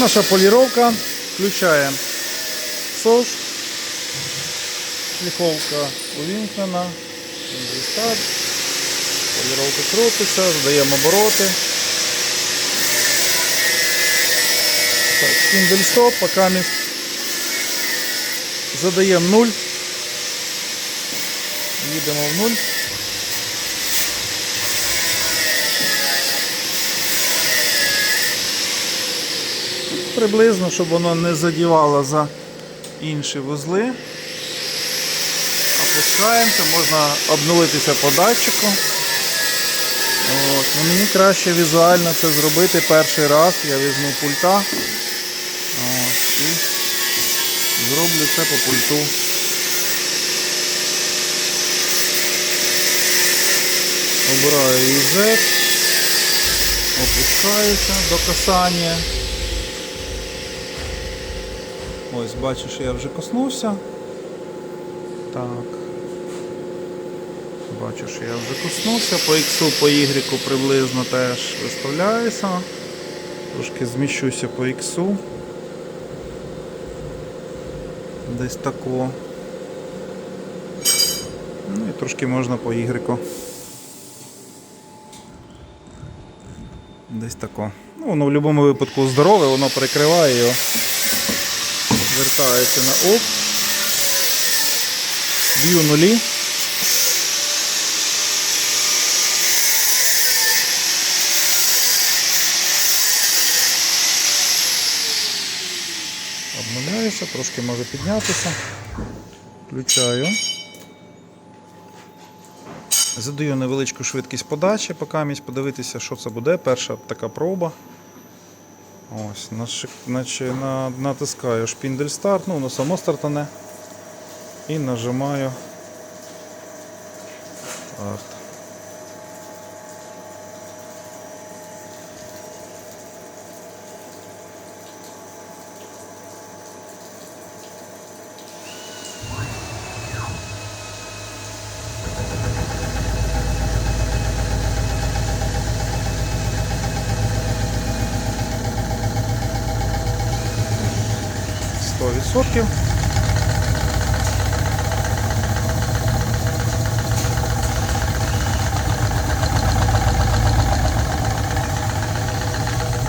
Наша поліровка. Включаємо СОЖ. Шліфовка увімкнена. Старт. Поліровка крутиться, задаємо обороти. Кіндель стоп, поки ми задаємо 0. Їдемо в 0. Приблизно, щоб воно не задівало за інші вузли. Опускаємося, можна обнулитися по датчику. От. Ну, мені краще візуально це зробити перший раз. Я візьму пульта От. і зроблю це по пульту. Обираю EZ, опускаюся до касання. Ось, бачиш, я вже коснувся. Так. Бачу, що я вже коснувся. По X, по Y приблизно теж виставляюся. Трошки зміщуся по X. Десь тако. Ну і трошки можна по Y. Десь тако. Ну, воно в будь-якому випадку здорове, воно перекриває його. Вертається на оп. Б'ю нулі. Обновляюся, трошки може піднятися. Включаю. Задаю невеличку швидкість подачі, поки місь подивитися, що це буде. Перша така проба. Ось, наче, наче на, натискаю шпіндель старт, ну воно само стартане. І нажимаю старт. Сто відсотків.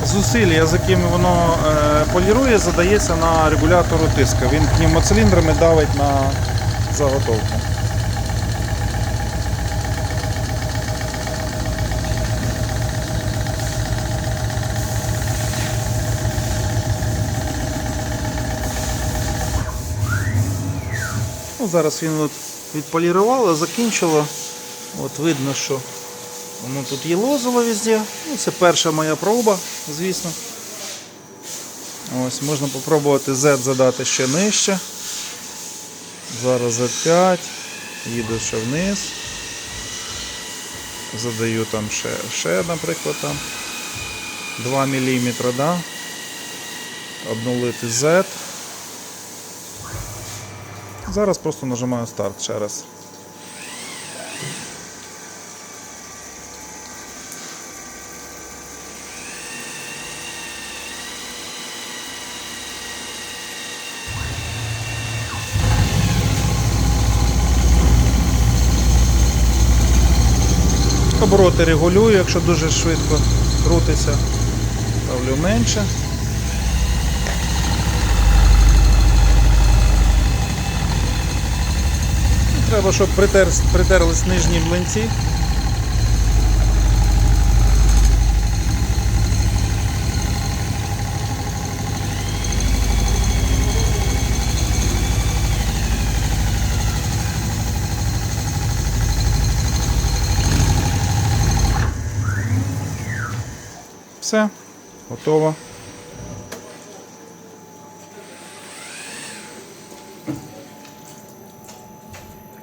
Зусилля, з якими воно е, полірує, задається на регулятору тиска. Він пневмоциліндрами давить на заготовку. Ну, зараз він от відполірувало, закінчило. От видно, що воно тут є лозово везде. Ну, це перша моя проба, звісно. Ось, можна попробувати Z задати ще нижче. Зараз Z5, їду ще вниз. Задаю там ще, ще наприклад, там 2 мм, да? обнулити Z. Зараз просто нажимаю старт ще раз. Обороти регулюю, якщо дуже швидко крутиться, ставлю менше. Треба, щоб притер, притерлись нижні млинці. Все, готово.